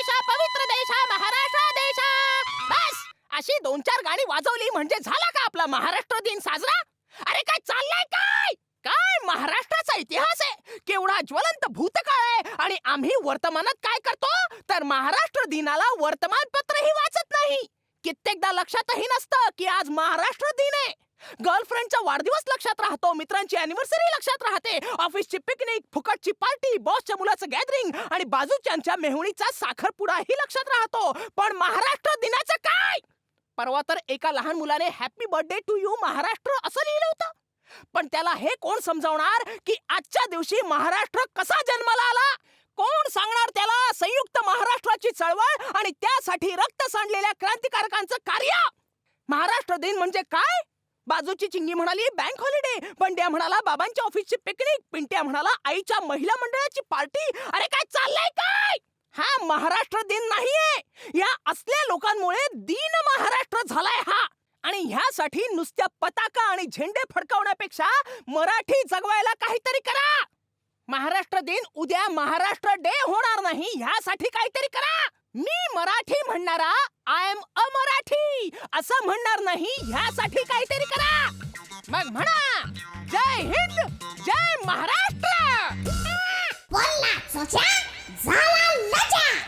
देशा पवित्र देशा महाराष्ट्र देशा. बस! अशी दोन चार गाणी वाजवली म्हणजे झाला का आपला महाराष्ट्र दिन साजरा? अरे काय चाललंय काय? काय महाराष्ट्राचा इतिहास आहे? केवढा ज्वलंत भूतकाळ आहे? आणि आम्ही वर्तमानात काय करतो? तर महाराष्ट्र दिनाला वर्तमानपत्रही वाचत नाही. कित्येकदा लक्षातही नसतं की आज महाराष्ट्र दिन आहे. गर्लफ्रेंडचा वाढदिवस लक्षात राहतो मित्रांची अॅनिव्हर्सरी लक्षात राहते. ऑफिसची पिकनिक फुकटची पार्टी बॉसच्या मुलाचं गॅदरिंग आणि बाजूच्यांच्या मेहुणीचा साखरपुडाही लक्षात राहतो. पण महाराष्ट्र दिनाचं काय? परवा तर एका लहान मुलाने happy birthday to you Maharashtra असं लिहिलं होतं. पण त्याला हे कोण समजावणार की आजच्या दिवशी महाराष्ट्र कसा जन्माला आला? कोण सांगणार त्याला संयुक्त महाराष्ट्राची चळवळ आणि त्यासाठी रक्त सांडलेल्या क्रांतिकारकांचं कार्य? महाराष्ट्र दिन म्हणजे काय? बाजूची चिंगी म्हणाली बँक हॉलिडे पंड्या म्हणाला बाबांच्या ऑफिसची पिकनिक पिंट्या म्हणाला आईच्या महिला मंडळाची पार्टी अरे काय चाललंय काय? हा महाराष्ट्र दिन नाहीये. या असल्या लोकांमुळे दीन महाराष्ट्र झालाय हा. आणि ह्यासाठी नुसत्या पताका आणि झेंडे फडकवण्यापेक्षा मराठी जगवायला काहीतरी करा. महाराष्ट्र दिन उद्या महाराष्ट्र डे होणार नाही. ह्यासाठी काहीतरी करा. मी मराठी म्हणणारा आय एम अ मराठी. असं म्हणणार नाही. ह्यासाठी काहीतरी मग म्हणा. जय हिंद जय महाराष्ट्र. बोल ना